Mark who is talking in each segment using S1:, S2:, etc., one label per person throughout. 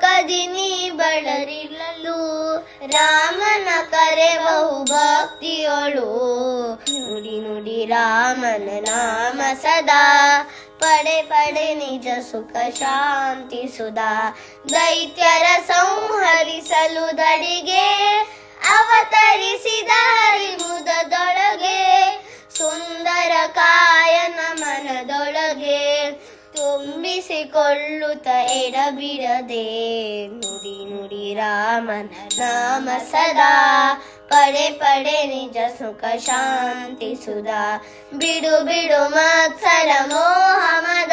S1: ಕದಿನಿ ಬಳರಿಲ್ಲಲು. ರಾಮನ ಕರೆ ಬಹು ಭಕ್ತಿಯೊಳು ನುಡಿ ನುಡಿ ರಾಮನ ನಾಮ ಸದಾ. ಪಡೆ ಪಡೆ ನಿಜ ಸುಖ ಶಾಂತಿ ಸುಧಾ. ದೈತ್ಯರ ಸಂಹರಿಸಲು ದಡಿಗೆ. ಅವತರಿಸಿದ ಹರಿಮುದದೊಳಗೆ ಸುಂದರ ಕಾಯನ ತುಂಬಿಸಿಕೊಳ್ಳುತ್ತ ಎಡಬಿಡದೆ. ನುಡಿ ನುಡಿ ರಾಮನ ನಾಮ ಸದಾ. ಪಡೆ ಪಡೆ ನಿಜ ಸುಖ ಶಾಂತಿ ಸುಧಾ. ಬಿಡು ಬಿಡು ಮತ್ಸರ ಮೋಹಮದ.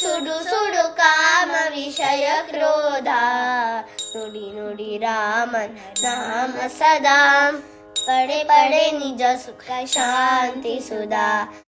S1: ಸುಡು ಸುಡು ಕಾಮ ವಿಷಯ ಕ್ರೋಧ. ನುಡಿ ನುಡಿ ರಾಮನ ನಾಮ ಸದಾ. ಪಡೆ ಪಡೆ ನಿಜ ಸುಖ ಶಾಂತಿ ಸುಧಾ.